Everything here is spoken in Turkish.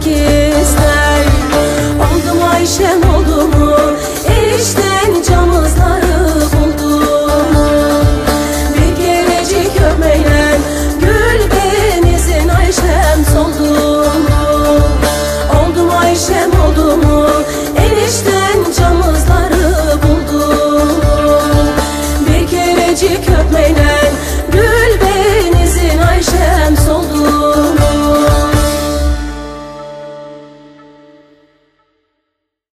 olmak ister. Oldum Ayşem